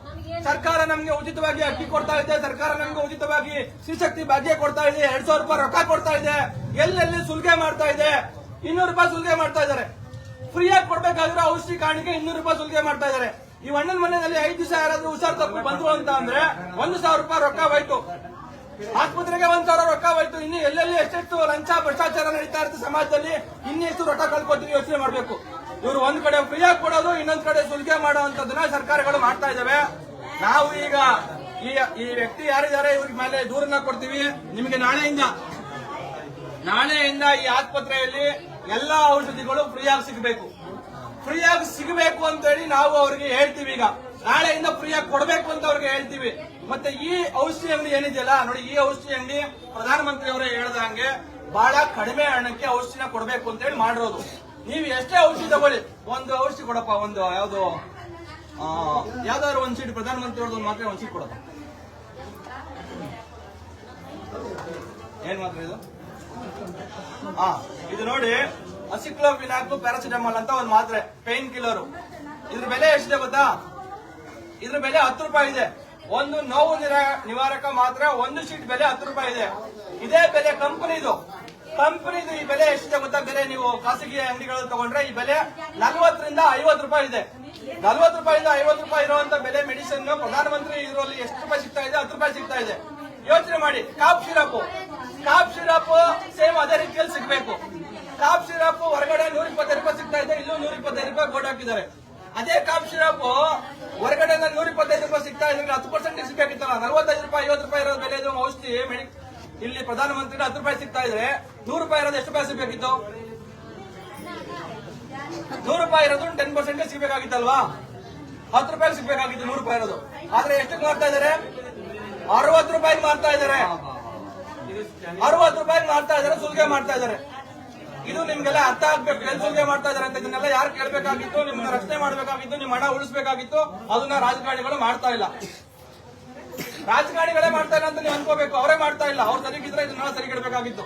ಸರ್ಕಾರ ನಮ್ಗೆ ಉಚಿತವಾಗಿ ಅಕ್ಕಿ ಕೊಡ್ತಾ ಇದೆ, ಸರ್ಕಾರ ನಮ್ಗೆ ಉಚಿತವಾಗಿ ಶ್ರೀಶಕ್ತಿ ಭಾಗ್ಯ ಕೊಡ್ತಾ ಇದೆ, ಎರಡ್ ಸಾವಿರ ರೂಪಾಯಿ ರೊಕ್ಕ ಕೊಡ್ತಾ ಇದೆ, ಎಲ್ಲೆಲ್ಲಿ ಸುಲಿಗೆ ಮಾಡ್ತಾ ಇದೆ, ಇನ್ನೂರು ರೂಪಾಯಿ ಸುಲಿಗೆ ಮಾಡ್ತಾ ಇದಾರೆ ಫ್ರೀಯಾಗಿ ಕೊಡ್ಬೇಕಾದ್ರೆ ಔಷಧಿ ಕಾಣಿಕೆ ಇನ್ನೂರು ರೂಪಾಯಿ ಸುಲಿಗೆ ಮಾಡ್ತಾ ಇದಾರೆ ಈ ಅಣ್ಣನ ಮನೆಯಲ್ಲಿ ಐದು ದಿವಸ ಯಾರಾದ್ರೂ ಹುಷಾರು ತಪ್ಪು ಬಂದ್ರು ಅಂತ ಅಂದ್ರೆ ಒಂದು ಸಾವಿರ ರೂಪಾಯಿ ರೊಕ್ಕ ಹೋಯ್ತು. ಆಸ್ಪತ್ರೆಗೆ ಒಂದ್ ಸಾವಿರ ರೊಕ್ಕ ಹೋಯ್ತು. ಇನ್ನು ಎಲ್ಲೆಲ್ಲಿ ಎಷ್ಟೆಷ್ಟು ಲಂಚ, ಭ್ರಷ್ಟಾಚಾರ ನಡೀತಾ ಇರುತ್ತೆ ಸಮಾಜದಲ್ಲಿ, ಇನ್ನೆಷ್ಟು ರೊಕ್ಕ ಕಳ್ಕೊತೀವಿ ಯೋಚನೆ ಮಾಡಬೇಕು. ಇವರು ಒಂದ್ ಕಡೆ ಫ್ರೀಯಾಗಿ ಕೊಡೋದು, ಇನ್ನೊಂದ್ ಕಡೆ ಸುಲಿಗೆ ಮಾಡುವಂತದನ್ನ ಸರ್ಕಾರಗಳು ಮಾಡ್ತಾ ಇದಾವೆ. ನಾವು ಈಗ ಈ ಈ ವ್ಯಕ್ತಿ ಯಾರಿದ್ದಾರೆ ಇವ್ರ ಮೇಲೆ ದೂರನ್ನ ಕೊಡ್ತೀವಿ. ನಿಮಗೆ ನಾಳೆಯಿಂದ ನಾಳೆಯಿಂದ ಈ ಆಸ್ಪತ್ರೆಯಲ್ಲಿ ಎಲ್ಲಾ ಔಷಧಿಗಳು ಫ್ರೀಯಾಗಿ ಸಿಗಬೇಕು. ಫ್ರೀಯಾಗಿ ಸಿಗಬೇಕು ಅಂತ ಹೇಳಿ ನಾವು ಅವ್ರಿಗೆ ಹೇಳ್ತೀವಿ ಈಗ. ನಾಳೆಯಿಂದ ಫ್ರೀಯಾಗಿ ಕೊಡಬೇಕು ಅಂತ ಅವ್ರಿಗೆ ಹೇಳ್ತೀವಿ. ಮತ್ತೆ ಈ ಔಷಧಿ ಅಂಗಡಿ ಏನಿದೆಯಲ್ಲ, ನೋಡಿ ಈ ಔಷಧಿ ಅಂಗಡಿ ಪ್ರಧಾನಮಂತ್ರಿ ಅವರೇ ಹೇಳ್ದಂಗೆ ಬಹಳ ಕಡಿಮೆ ಹಣಕ್ಕೆ ಔಷಧಿನ ಕೊಡಬೇಕು ಅಂತ ಹೇಳಿ ಮಾಡಿರೋದು. ನೀವು ಎಷ್ಟೇ ಔಷಧಿ ತಗೊಳ್ಳಿ, ಒಂದು ಔಷಧಿ ಕೊಡಪ್ಪ, ಒಂದು ಯಾವ್ದು ಯಾವ್ದಾದ್ರು ಒಂದ್ ಸೀಟ್ ಪ್ರಧಾನಮಂತ್ರಿ ಅವ್ರದ್ದು ಮಾತ್ರ ಒಂದ್ ಸೀಟ್ ಕೊಡಪ್ಪ. ಏನ್ ಮಾತ್ರ ಇದು? ಹಾ ಇದು ನೋಡಿ ಅಸಿಕ್ಲೋಫಿನಾಕ್ ಪ್ಯಾರಾಸಿಟಮಾಲ್ ಅಂತ ಒಂದು ಮಾತ್ರೆ, ಪೇನ್ ಕಿಲ್ಲರ್. ಇದ್ರ ಬೆಲೆ ಎಷ್ಟಿದೆ ಗೊತ್ತಾ? ಇದ್ರ ಬೆಲೆ ಹತ್ತು ರೂಪಾಯಿ ಇದೆ. ಒಂದು ನೋವು ನಿವಾರಕ ಮಾತ್ರ, ಒಂದು ಶೀಟ್ ಬೆಲೆ ಹತ್ತು ರೂಪಾಯಿ ಇದೆ. ಇದೇ ಬೆಲೆ ಕಂಪನಿದು. ಕಂಪನಿದು ಈ ಬೆಲೆ ಎಷ್ಟಿದೆ ಗೊತ್ತಾ? ಬೆಲೆ ನೀವು ಖಾಸಗಿ ಅಂಗಡಿಗಳಲ್ಲಿ ತಗೊಂಡ್ರೆ ಈ ಬೆಲೆ ನಲ್ವತ್ತರಿಂದ ಐವತ್ತು ರೂಪಾಯಿ ಇದೆ. ನಲ್ವತ್ತು ರೂಪಾಯಿಂದ ಐವತ್ತು ರೂಪಾಯಿ ಇರುವಂತ ಬೆಲೆ ಮೆಡಿಸಿನ್ ಪ್ರಧಾನಮಂತ್ರಿ ಇದರಲ್ಲಿ ಎಷ್ಟು ರೂಪಾಯಿ ಸಿಗ್ತಾ ಇದೆ? ಹತ್ತು ರೂಪಾಯಿ ಸಿಗ್ತಾ ಇದೆ. ಯೋಚನೆ ಮಾಡಿ. Cough syrup cough syrup same ಅದೇ ರೀತಿಯಲ್ಲಿ ಸಿಗ್ಬೇಕು. ಕಾಪ್ ಶಿರಾಪ್ ಹೊರಗಡೆ ನೂರ ಇಪ್ಪತ್ತೈದು ರೂಪಾಯಿ ಸಿಗ್ತಾ ಇದೆ, ಇಲ್ಲೂ ನೂರ ಇಪ್ಪತ್ತೈದು ರೂಪಾಯಿ ಬೋರ್ಡ್ ಹಾಕಿದ್ದಾರೆ. ಅದೇ ಕಾಪ್ ಸಿರಪ್ ಹೊರಗಡೆ ನೂರ ಇಪ್ಪತ್ತೈದು ರೂಪಾಯಿ ಸಿಗ್ತಾ ಇದ್ರೆ ಹತ್ತು ಪರ್ಸೆಂಟ್ ಸಿಗ್ಬೇಕಿತ್ತಲ್ಲ ನಲವತ್ತೈದು ರೂಪಾಯಿ, ಐವತ್ತು ರೂಪಾಯಿ ಇರೋ ಬೆಲೆ ಔಷಧಿ ಇಲ್ಲಿ ಪ್ರಧಾನಮಂತ್ರಿ ಹತ್ತು ರೂಪಾಯಿ ಸಿಗ್ತಾ ಇದ್ರೆ ನೂರು ರೂಪಾಯಿ ಇರೋದು ಎಷ್ಟು ರೂಪಾಯಿ ಸಿಗ್ಬೇಕಿತ್ತು? ನೂರು ರೂಪಾಯಿ ಇರೋದು ಟೆನ್ ಪರ್ಸೆಂಟ್ ಸಿಗ್ಬೇಕಾಗಿತ್ತಲ್ವಾ? ಹತ್ತು ರೂಪಾಯಿ ಸಿಗ್ಬೇಕಾಗಿತ್ತು ನೂರು ರೂಪಾಯಿ ಇರೋದು. ಆದ್ರೆ ಎಷ್ಟು ಮಾಡ್ತಾ ಇದಾರೆ ಅರವತ್ತು ರೂಪಾಯಿ ಮಾರ್ತಾ ಇದಾರೆ ಅರವತ್ತು ರೂಪಾಯಿ ಮಾಡ್ತಾ ಇದಾರೆ ಸುಲಿಗೆ ಮಾಡ್ತಾ ಇದಾರೆ ಇದು ನಿಮ್ಗೆಲ್ಲ ಅರ್ಥ ಆಗ್ಬೇಕು. ಸುಲಿಗೆ ಮಾಡ್ತಾ ಇದಾರೆ ಅಂತ ಇದನ್ನೆಲ್ಲ ಯಾರು ಕೇಳಬೇಕಾಗಿತ್ತು? ನಿಮ್ಮನ್ನ ರಕ್ಷಣೆ ಮಾಡ್ಬೇಕಾಗಿತ್ತು, ನಿಮ್ಮ ಹಣ ಉಳಿಸ್ಬೇಕಾಗಿತ್ತು. ಅದನ್ನ ರಾಜಕಾರಣಿಗಳು ಮಾಡ್ತಾ ಇಲ್ಲ. ರಾಜಕಾರಣಿಗಳೇ ಮಾಡ್ತಾ ಇಲ್ಲ ಅಂತ ನೀವು ಅನ್ಕೋಬೇಕು. ಅವರೇ ಮಾಡ್ತಾ ಇಲ್ಲ. ಅವ್ರು ಸರಿಗಿದ್ರೆ ಇದನ್ನ ಸರಿಗಿಡಬೇಕಾಗಿತ್ತು.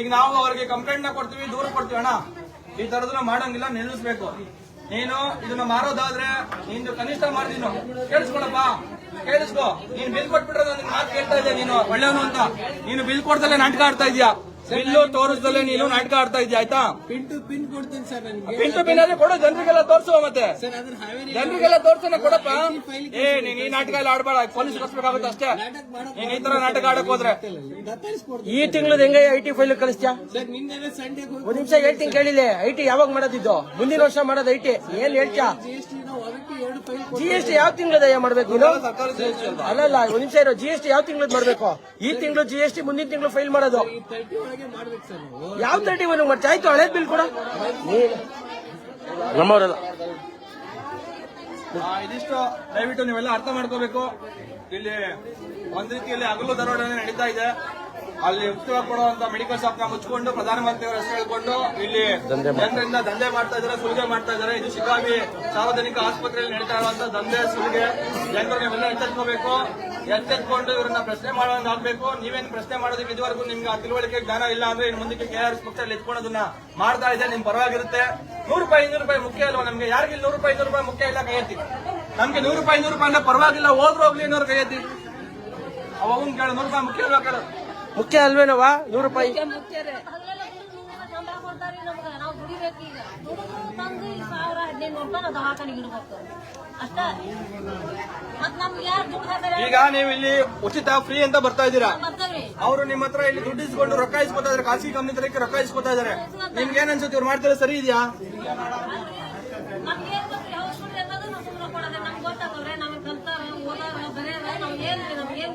ಈಗ ನಾವು ಅವ್ರಿಗೆ ಕಂಪ್ಲೇಂಟ್ನ ಕೊಡ್ತೀವಿ, ದೂರ ಕೊಡ್ತೀವಿ, ಅಣ್ಣ. ಈ ತರದನ್ನ ಮಾಡಂಗಿಲ್ಲ, ನಿಲ್ಲಿಸ್ಬೇಕು. ನೀನು ಇದನ್ನ ಮಾರೋದಾದ್ರೆ ನಿಂದು ಕನಿಷ್ಠ ಮಾಡಿದೀನು ಕೇಳಿಸ್ಕೊಳಪ್ಪ. ಕೇಳಿಸ್ಕೊ. ನೀನು ಬಿಲ್ ಕೊಟ್ಬಿಟ್ರೆ ನಾನು ಮಾತು ಕೇಳ್ತಾ ಇದ್ದೆ ನೀನು. ಒಳ್ಳೆಯವನು ಅಂತ. ನೀನು ಬಿಲ್ ಕೊಡ್ದಲ್ಲೇ ನಾಟಕ ಆಡ್ತಾ ಇದೀಯಾ ಬಿಲ್ಲು ತೋರಿಸ್ದಲ್ಲೇ ನೀನು ನಾಟಕ ಆಡ್ತಾ ಇದೀಯ ಆಯ್ತಾ? ಪಿನ್ ಟು ಪಿನ್ ಕೊಡ್ತೀನಿ ಸರ್ ನನಗೆ. ಪಿಂಟು ಪಿನ್ ಆದ್ರೆ ಕೊಡು ಜನರಿಗೆಲ್ಲ ತೋರಿಸುವ ಮತ್ತೆ. ಸರ್ ಅದನ್ನ ಹಾವೇರಿ ಜನರಿಗೆಲ್ಲ ತೋರ್ಸೋಣ ಕೊಡಪ್ಪ. ಏ ನೀನ್ ಈ ನಾಟಕ ಎಲ್ಲ ಆಡ್ಬೇಡ ಪೊಲೀಸ್ ಕಳಿಸ್ಬೇಕಾಗುತ್ತೆ ಅಷ್ಟೇ. ನೀನ್ ಈ ತರ ನಾಟಕ ಆಡಕ್ ಹೋದ್ರೆ. ಈ ತಿಂಗಳದ ಹೆಂಗೆ ಐ ಟಿ ಫೈಲ್ ಕಳಿಸ್ತ್ಯಾ? ಸರ್ ನಿನ್ನೆ ಒಂದ್ ನಿಮಿಷ ಹೇಳ್ತೀನಿ ಕೇಳಿಲ್ಲ ಐ ಟಿ ಯಾವಾಗ ಮಾಡೋದಿದ್ದು ಮುಂದಿನ ವರ್ಷ ಮಾಡೋದು ಐ ಟಿ. ಏನ್ ಹೇಳ್ತಾ ಜಿ ಎಸ್ ಟಿ ಯಾವ ತಿಂಗಳದಯ್ಯ ಮಾಡ್ಬೇಕು ನೀನು? ಅಲ್ಲಲ್ಲ ಒಂದ್ ನಿಮಿಷ ಇರೋ. ಜಿ ಎಸ್ ಟಿ ಯಾವ ತಿಂಗಳದ್ ಮಾಡ್ಬೇಕು? ಈ ತಿಂಗಳು ಜಿ ಎಸ್ ಟಿ ಮುಂದಿನ ತಿಂಗಳು ಫೈಲ್ ಮಾಡೋದು. ಯಾವ ತರ್ಟಿ ಒನ್ ಮತ್ತೆ ಆಯ್ತು ಹಳೇದ್ ಬಿಲ್ ಕೂಡ. ನಮ್ಮವರೆಲ್ಲ. ಇದಿಷ್ಟು ದಯವಿಟ್ಟು ನೀವೆಲ್ಲ ಅರ್ಥ ಮಾಡ್ಕೋಬೇಕು. ಇಲ್ಲಿ ಒಂದ್ ರೀತಿಯಲ್ಲಿ ಹಗಲು ದರೋಡೆ ನಡೀತಾ ಇದೆ. ಅಲ್ಲಿ ಉತ್ತರ ಕೊಡುವಂತ ಮೆಡಿಕಲ್ ಶಾಪ್ನ ಮುಚ್ಚಿಕೊಂಡು ಪ್ರಧಾನಮಂತ್ರಿ ಅವರ ಹೆಸರು ಹೇಳ್ಕೊಂಡು ಇಲ್ಲಿ ಜನರಿಂದ ದಂಧೆ ಮಾಡ್ತಾ ಇದಾರೆ ಸುಲಿಗೆ ಮಾಡ್ತಾ ಇದಾರೆ ಇದು ಶಿಕಾಬಿ ಸಾರ್ವಜನಿಕ ಆಸ್ಪತ್ರೆಯಲ್ಲಿ ನಡೀತಾ ಇರುವಂತ ದಂಧೆ ಸುಲಿಗೆ. ಜನರು ನೀವೆಲ್ಲ ಎಚ್ಚೆತ್ಕೋಬೇಕು. ಎಚ್ಚೆತ್ಕೊಂಡು ಇವರನ್ನ ಪ್ರಶ್ನೆ ಮಾಡೋದಾಗಬೇಕು. ಆಗ್ಬೇಕು ನೀವೇನ್ ಪ್ರಶ್ನೆ ಮಾಡೋದಕ್ಕೆ ಇದುವರೆಗೂ ನಿಮ್ಗೆ ಆ ತಿಳುವಳಿಕೆ ಜ್ಞಾನ ಇಲ್ಲ ಅಂದ್ರೆ ಇನ್ನು ಮುಂದಕ್ಕೆ ಕೆ ಆರ್ ಎಸ್ ಪಕ್ಷದಲ್ಲಿ ಎತ್ಕೊಳ್ಳೋದನ್ನ ಮಾಡ್ತಾ ಇದೆ ನಿಮ್ ಪರವಾಗಿರುತ್ತೆ. ನೂರು ರೂಪಾಯಿ ಇನ್ನೂರು ರೂಪಾಯಿ ಮುಖ್ಯ ಅಲ್ವಾ ನಮ್ಗೆ? ಯಾರಿಗೆ ನೂರು ರೂಪಾಯಿ ಇನ್ನೂರು ರೂಪಾಯಿ ಮುಖ್ಯ ಇಲ್ಲ ಕೈ ಎತ್ತಿ ನಮ್ಗೆ ನೂರು ರೂಪಾಯಿ ಇನ್ನೂರು ರೂಪಾಯಿ ಅಂದ್ರೆ ಪರವಾಗಿಲ್ಲ ಹೋದ್ರು ಹೋಗ್ಲಿ ಅನ್ನೋರು ಕೈ ಎತ್ತಿ ಅವನ್ ಕೇಳ ನೂರು ರೂಪಾಯಿ ಮುಖ್ಯ ಇಲ್ವಾ ಕೇಳು. ಮುಖ್ಯ ಅಲ್ವೇನವಾ ನೂರು ರೂಪಾಯಿ. ಈಗ ನೀವು ಇಲ್ಲಿ ಉಚಿತ ಫ್ರೀ ಅಂತ ಬರ್ತಾ ಇದ್ದೀರಾ? ಅವರು ನಿಮ್ಮ ಹತ್ರ ಇಲ್ಲಿ ದುಡ್ಡು ಇಸ್ಕೊಂಡು ರೊಕ್ಕ ಇಸ್ಕೊತಾ ಇದಾರೆ ಖಾಸಗಿ ಕಂಪ್ನಿ ತರಕ್ಕೆ ರೊಕ್ಕ ಇಸ್ಕೊತಾ ಇದಾರೆ ನಿಮ್ಗೆ ಏನ್ ಅನ್ಸುತ್ತೆ? ಇವ್ರು ಮಾಡ್ತಾರೆ ಸರಿ ಇದೆಯಾ?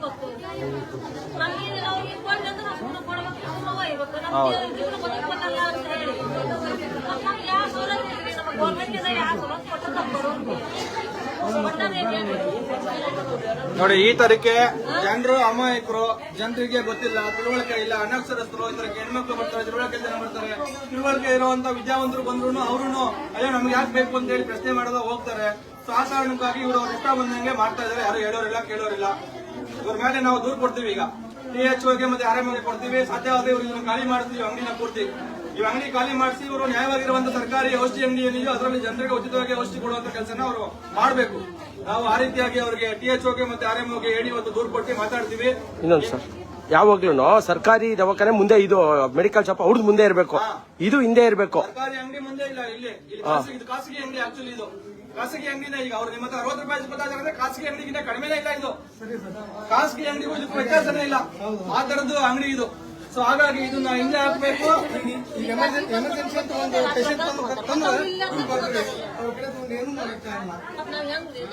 ಗೊತ್ತು? ನೋಡಿ, ಈ ತರಕ್ಕೆ ಜನರು, ಅಮಾಯಕರು, ಜನರಿಗೆ ಗೊತ್ತಿಲ್ಲ, ತಿಳುವಳಿಕೆ ಇಲ್ಲ, ಅನಕ್ಷರಸ್ಥರು, ಈ ತರಕ್ಕೆ ಹೆಣ್ಮಕ್ಳು ಬರ್ತಾರೆ, ತಿಳುವಳಿಕೆ ಜನ ಬರ್ತಾರೆ, ತಿಳುವಳಿಕೆ ಇರುವಂತ ವಿದ್ಯಾವಂತರು ಬಂದ್ರು ಅವ್ರು ಅಯ್ಯೋ, ನಮ್ಗೆ ಯಾಕೆ ಬೇಕು ಅಂತ ಹೇಳಿ ಪ್ರಶ್ನೆ ಮಾಡೋದ ಹೋಗ್ತಾರೆ. ಸೊ ಆ ಇವರು ಅವ್ರ ಇಷ್ಟ ಬಂದಂಗೆ ಮಾಡ್ತಾ ಇದಾರೆ ಯಾರು ಹೇಳೋರಿಲ್ಲ, ಕೇಳೋರಿಲ್ಲ. ಇವ್ರ ಮೇಲೆ ನಾವು ದೂರ ಕೊಡ್ತೀವಿ ಈಗ. ಟಿ ಎಚ್ ಮತ್ತೆ ಆರ್ ಎಂ ಕೊಡ್ತೀವಿ. ಸಾಧ್ಯವಾದ್ರೆ ಇವರು ಇದನ್ನು ಖಾಲಿ ಮಾಡ್ತೀವಿ ಅಂಗಡಿನ ಪೂರ್ತಿ. ಈ ಅಂಗಡಿ ಖಾಲಿ ಮಾಡಿಸಿ ಇವರು ನ್ಯಾಯವಾಗಿರುವಂತ ಸರ್ಕಾರಿ ಔಷಧಿ ಅಂಗಡಿ ಏನಿದೆಯೋ ಅದರಲ್ಲಿ ಜನರಿಗೆ ಉಚಿತವಾಗಿ ಔಷಧಿ ಕೊಡುವಂತ ಕೆಲಸನ ಅವರು ಮಾಡಬೇಕು. ನಾವು ಆ ರೀತಿಯಾಗಿ ಅವರಿಗೆ ಟಿ ಎಚ್ ಓಗೆ ಮತ್ತೆ ಆರ್ ಎಂ ಹೇಳಿ ಒಂದು ದೂರು ಕೊಟ್ಟು ಮಾತಾಡ್ತೀವಿ. ಇನ್ನೊಂದು ಸರ್ ಯಾವಾಗ್ಲೂ ಸರ್ಕಾರಿ ದವಾಖಾನೆ ಮುಂದೆ ಇದು ಮೆಡಿಕಲ್ ಶಾಪ್ ಅವ್ರದ್ದು ಮುಂದೆ ಇರಬೇಕು. ಇದು ಹಿಂದೆ ಇರಬೇಕು. ಸರ್ಕಾರಿ ಅಂಗಡಿ ಮುಂದೆ ಇಲ್ಲ ಇಲ್ಲಿ. ಖಾಸಗಿ ಅಂಗಡಿ ಆಕ್ಚುಲಿ ಇದು. ಖಾಸಗಿ ಅಂಗಡಿನೇ ಈಗ ಅವ್ರು ನಿಮ್ಮ ಹತ್ರ ಅರವತ್ತು ರೂಪಾಯಿ ಇದ್ದಾರೆ ಖಾಸಗಿ ಅಂಗಡಿಗಿಂತ ಕಡಿಮೆನೇ ಇಲ್ಲ ಇದು. ಖಾಸಗಿ ಅಂಗಡಿಗೂ ಇದಕ್ಕೂ ವ್ಯತ್ಯಾಸನೇ ಇಲ್ಲ. ಆ ತರದ್ದು ಅಂಗಡಿ ಇದು. ಸೊ ಹಾಗಾಗಿ ಇದನ್ನ ಹಿಂದೆ ಹಾಕ್ಬೇಕು. ಈಗ ಎಮರ್ಜೆನ್ಸಿ ಅಂತ ಒಂದು ಪೇಷಂಟ್ ತಂದ್ರೆ ಅವ್ರ ಕಡೆ ತಗೊಂಡು ಏನು ಮಾಡಕ್ಕಾಗಲ್ಲ ಮತ್ತ್ ನಾವ್ ಹೆಂಗ್ರಿ?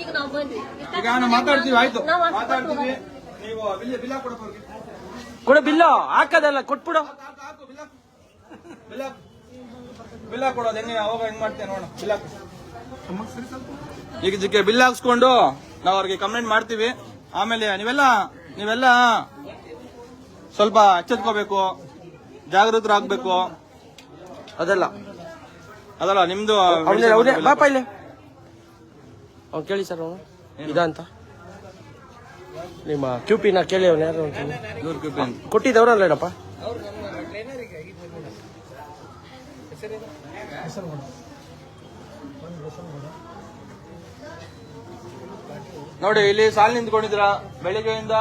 ಈಗ ನಾವು ಬಂದ್ವಿ. ಈಗ ನಾವು ಮಾತಾಡ್ತೀವಿ ಆಯ್ತು. ಮಾತಾಡ್ತೀವಿ. ನೀವು ಬಿಲ್ಲ ಬಿಲ್ಲ ಕೊಡಪ್ಪ ಕೊಡ ಬಿಲ್ಲು ಹಾಕದಲ್ಲ ಕೊಟ್ಬಿಡು. ಬಿಲ್ಲ ಬಿಲ್ ಹಾಕು. ಬಿಲ್ ಹಾಕು. ಬಿಲ್ ಹಾಕ್ ಕೊಡೋದು ಹೆಂಗೆ? ಅವಾಗ ಹೆಂಗ್ ಮಾಡ್ತೇನೆ ನೋಡೋಣ ಬಿಲ್ ಹಾಕು. ಈಗ ಇದಕ್ಕೆ ಬಿಲ್ ಹಾಕ್ಸ್ಕೊಂಡು ನಾವು ಅವ್ರಿಗೆ ಕಂಪ್ಲೇಂಟ್ ಮಾಡ್ತೀವಿ. ಆಮೇಲೆ ನೀವೆಲ್ಲ ನೀವೆಲ್ಲ ಸ್ವಲ್ಪ ಎಚ್ಚೆತ್ಕೋಬೇಕು ಜಾಗೃತರಾಗ್ಬೇಕು. ಅದೆಲ್ಲ. ಅದಲ್ಲ ನಿಮ್ದು ಅವನೇ ಇಲ್ಲಿ. ಕೇಳಿ ಸರ್ ಅವನು. ಇದಂತ ನಿಮ್ಮ ಕ್ಯೂಪಿನ ಕೇಳಿ ಅವನು ಯಾರು ಅಂತ. ಕೊಟ್ಟಿದ್ದವ್ರಲ್ಲೇನಪ್ಪ? ನೋಡಿ ಇಲ್ಲಿ ಸಾಲ್ ನಿಂತ್ಕೊಂಡಿದ್ದೀರಾ? ಬೆಳಿಗ್ಗೆಯಿಂದ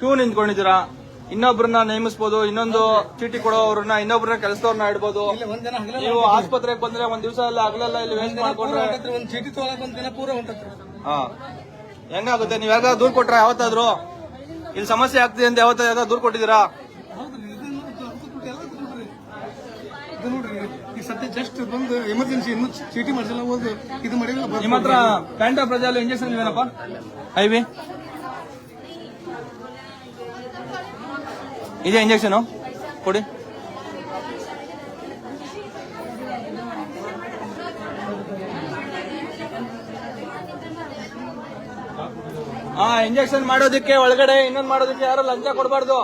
ಕ್ಯೂ ನಿಂತ್ಕೊಂಡಿದ್ದೀರಾ? ಇನ್ನೊಬ್ರನ್ನ ನೇಮಿಸಬಹುದು ಇನ್ನೊಂದು ಚೀಟಿ ಕೊಡೋವ್ರನ್ನ ಇನ್ನೊಬ್ರನ್ನ ಕೆಲಸದವ್ರನ್ನ ಇಡ್ಬೋದು. ನೀವು ಆಸ್ಪತ್ರೆಗೆ ಬಂದ್ರೆ ಒಂದ್ ದಿವಸ ಎಲ್ಲ ಹಗಲೆಲ್ಲ ಇಲ್ಲಿ ವೇಸ್ಟ್ ಮಾಡ್ಕೊಂಡ್ರೆ? ಒಂದ್ ಚೀಟಿ ತೊಗೊಳಕ್ ಒಂದ್ ದಿನ ಪೂರ ಹೊಂಟತ್ರಿ. ಹಾ. ಹೆಂಗಾಗುತ್ತೆ? ನೀವ್ ಯಾವ್ದಾದ್ರು ದೂರ್ ಕೊಟ್ರ ಯಾವತ್ತಾದ್ರು? ಇಲ್ಲಿ ಸಮಸ್ಯೆ ಆಗ್ತಿದೆ ಅಂತ ಯಾವತ್ತಾದ್ರು ದೂರ ದೂರ್ ಕೊಟ್ಟಿದ್ದೀರಾ ಹೌದ್ರಿ ಇದು ನೋಡ್ರಿ, ಎಲ್ಲ ನೋಡ್ರಿ. ಇದು ನೋಡ್ರಿ ಈಗ ಸದ್ಯ ಜಸ್ಟ್ ಬಂದು ಎಮರ್ಜೆನ್ಸಿ ಇನ್ನು ಚೀಟಿ ಮಾಡಿಸಲ್ಲ ಹೋದ್ ಇದು ಮಾಡಿಲ್ಲ ನಿಮ್ಮ ಹತ್ರ ಪ್ಯಾಂಟಾ ಪ್ರಜಾಲು ಇಂಜೆಕ್ಷನ್ ಇವೇನಪ್ಪ ಐವಿ ಇದೆ ಇಂಜೆಕ್ಷನು ಕೊಡಿ. ಹಾ ಇಂಜೆಕ್ಷನ್ ಮಾಡೋದಕ್ಕೆ ಒಳಗಡೆ ಇನ್ನೊಂದ್ ಮಾಡೋದಕ್ಕೆ ಯಾರು ಲಂಚ ಕೊಡಬಾರ್ದು.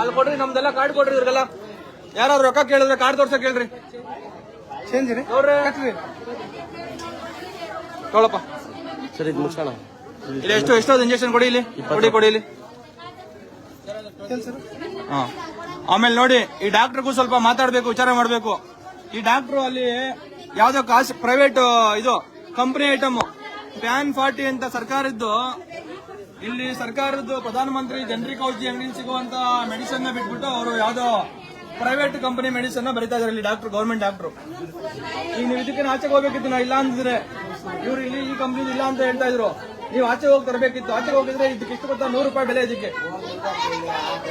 ಅಲ್ಲಿ ಕೊಡ್ರಿ, ನಮ್ದೆಲ್ಲ ಕಾರ್ಡ್ ಕೊಡ್ರಿ ಇವ್ರಿಗೆಲ್ಲ. ಯಾರಾದ್ರು ರೊಕ್ಕ ಕೇಳಿದ್ರೆ ಕಾರ್ಡ್ ತೋರ್ಸಕ್ ಕೇಳ್ರಿ ಚೇಂಜ್ ರೀ. ತೋಳಪ್ಪ ಸರಿ ಇದು ಮುಗಿಸೋಣ ಇಲ್ಲಿ ಎಷ್ಟು ಎಷ್ಟೊಂದು ಇಂಜೆಕ್ಷನ್ ಕೊಡಿ ಇಲ್ಲಿ. ಕೊಡಿ ಕೊಡಿ ಇಲ್ಲಿ. ಹಾ. ಆಮೇಲೆ ನೋಡಿ ಈ ಡಾಕ್ಟರ್ಗೂ ಸ್ವಲ್ಪ ಮಾತಾಡ್ಬೇಕು ವಿಚಾರ ಮಾಡಬೇಕು. ಈ ಡಾಕ್ಟ್ರು ಅಲ್ಲಿ ಯಾವ್ದೋ ಕಾಸು ಪ್ರೈವೇಟ್ ಇದು ಕಂಪನಿ ಐಟಮ್ ಪ್ಯಾನ್ ಫಾರ್ಟಿ ಅಂತ ಸರ್ಕಾರದ್ದು. ಇಲ್ಲಿ ಸರ್ಕಾರದ್ದು ಪ್ರಧಾನಮಂತ್ರಿ ಜನರಿಕ್ ಔಷಧಿ ಅಂಗಡಿ ಸಿಗುವಂತ ಮೆಡಿಸನ್ ಬಿಟ್ಬಿಟ್ಟು ಅವರು ಯಾವ್ದೋ ಪ್ರೈವೇಟ್ ಕಂಪನಿ ಮೆಡಿಸನ್ ಬರೀತಾ ಇದಾರೆ ಇಲ್ಲಿ ಡಾಕ್ಟರ್ ಗೌರ್ಮೆಂಟ್ ಡಾಕ್ಟರ್. ಈಗ ನೀವು ಇದಕ್ಕೆ ಆಚೆಗೆ ಹೋಗ್ಬೇಕಿತ್ತು ನಾ ಇಲ್ಲ ಅಂದಿದ್ರೆ ಇವ್ರು ಇಲ್ಲಿ ಈ ಕಂಪ್ನಿ ಇಲ್ಲ ಅಂತ ಹೇಳ್ತಾ ಇದ್ರು. ನೀವು ಆಚೆ ಹೋಗಿ ತರಬೇಕಿತ್ತು. ಆಚೆಗೆ ಹೋಗಿದ್ರೆ ಇದಕ್ಕೆ ಎಷ್ಟು ಗೊತ್ತಾ ನೂರು ರೂಪಾಯಿ ಬೆಲೆ ಇದಕ್ಕೆ.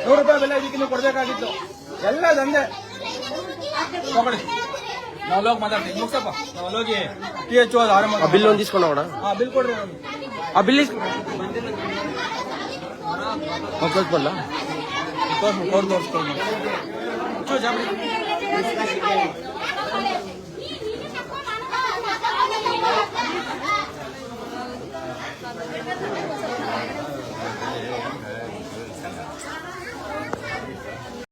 ನೂರು ರೂಪಾಯಿ ಬೆಲೆ ಇದಕ್ಕೆ ನೀವು ಕೊಡ್ಬೇಕಾಗಿತ್ತು. ಎಲ್ಲ ದಂಧೆ. ತಗೊಳ್ಳಿ. ನಾವು ಹೋಗಿ ಮಾತಾಡ್ತೀವಿ. ಮುಗ್ಸಪ್ಪ. ನಾವು ಹೋಗಿ ಟಿ ಎಚ್ ಆರಂಭ ಬಿಲ್ ಒಂದು ಇಸ್ಕೊಂಡು ಹೋಗೋಣ? ಹಾ ಬಿಲ್ ಕೊಡ್ರಿ. ಆ ಬಿಲ್ ಇಸ್ ತೋರ್ಸ್ ತೋರ್ಸು, ಕೋಡ್ ತೋರಿಸ್ಕೊಂಡು যাবে